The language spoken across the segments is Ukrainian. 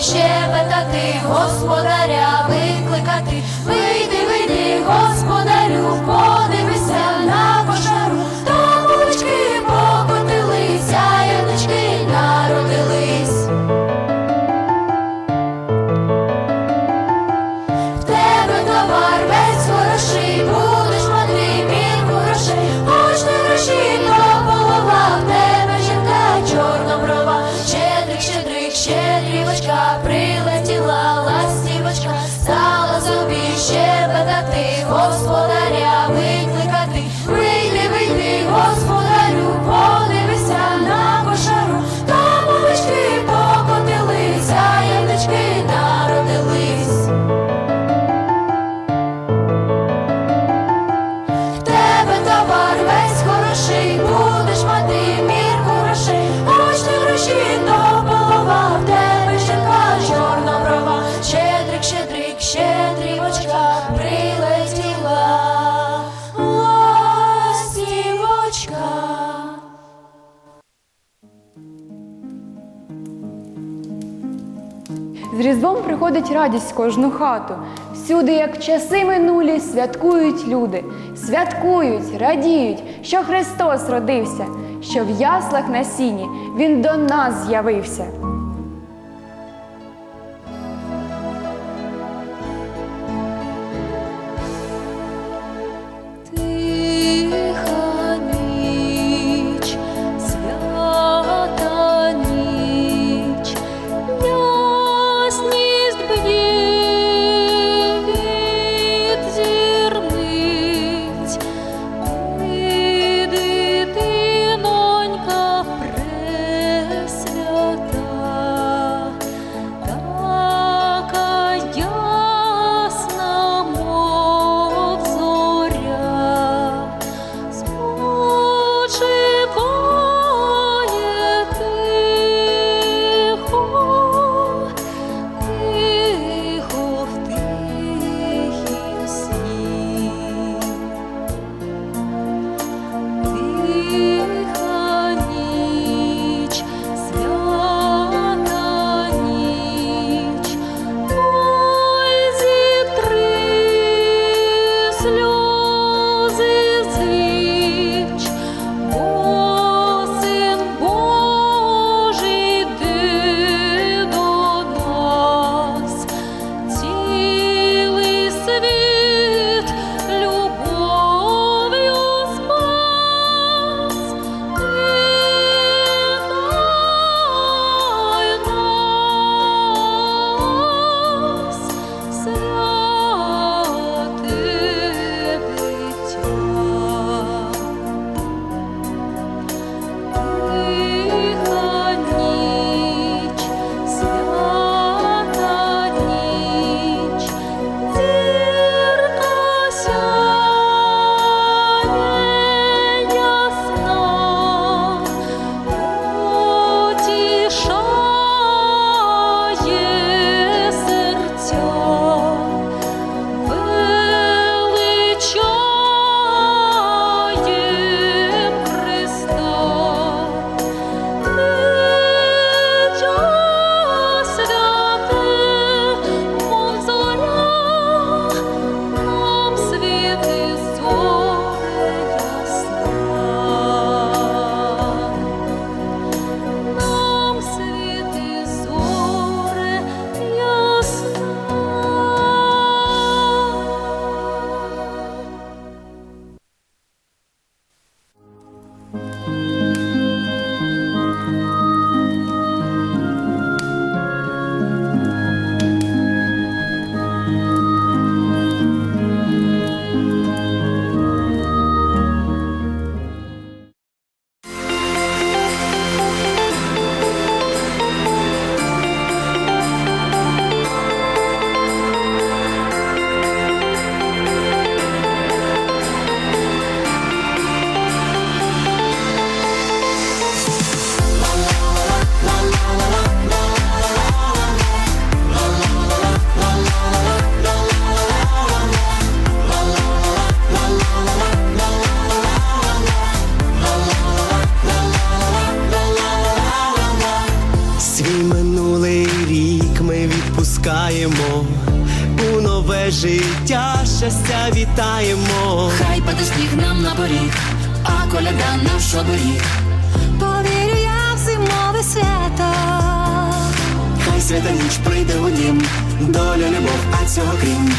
Щебетати господаря викликати. благати Господа. З різдвом приходить радість в кожну хату. Всюди, як часи минулі, святкують люди, святкують, радіють, що Христос родився, що в яслах на сіні Він до нас з'явився. Щастя вітаємо. Хай паде сніг нам на поріг, а коляда наш оберіг. Повірю я в зимове свято. Хай свята ніч прийде у дім, доля, любов, а цього крім.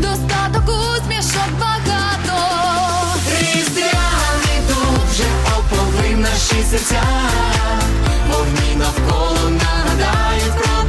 Достаток усмішок багато. Різдвяний дух вже оповив наші серця, вогні навколо нагадають про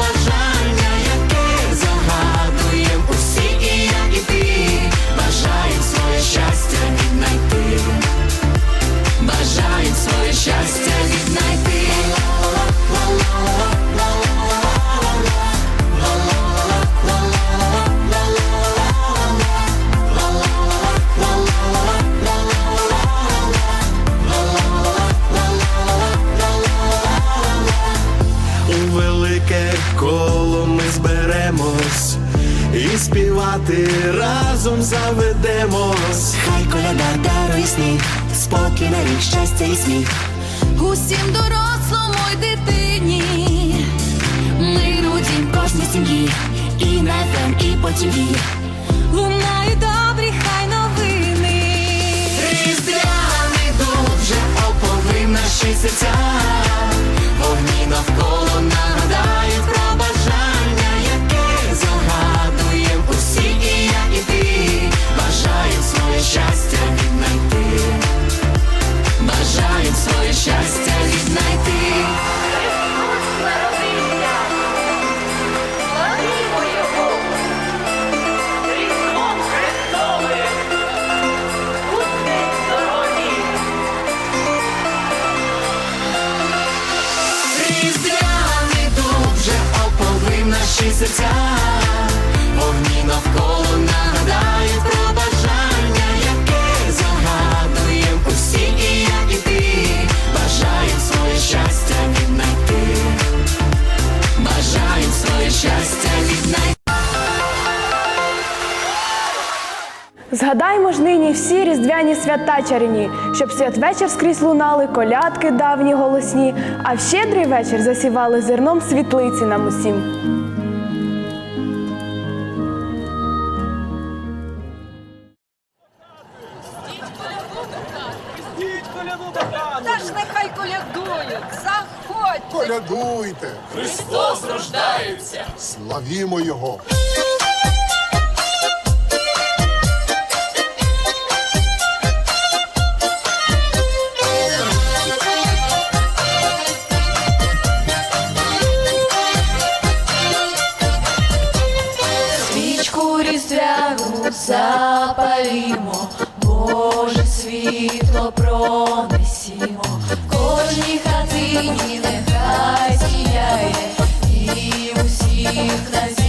співати разом заведемось. Хай коляда дарує сніг, спокій на рік, щастя і сміх. Усім дорослому й дитині. Миру дім кожній сім'ї. І на ФМ, і по ТВ. Лунають добрі хай новини. Різдвяний дух вже оповив наші серця, вогні навколо наші серця, вогні навколо нагадають про бажання, яке загадуєм усі і я, і ти. Бажаєм своє щастя віднайти, бажаєм своє щастя віднайти. Згадаймо ж нині всі різдвяні свята чарівні, щоб святвечір скрізь лунали, колядки давні голосні, а в щедрий вечір засівали зерном світлиці нам усім. Колядуйте! Христос рождається! Славімо Його! Свічку різдвяну запалімо, Боже світло пронесімо, кожній хатині нехай сіяє і усіх нас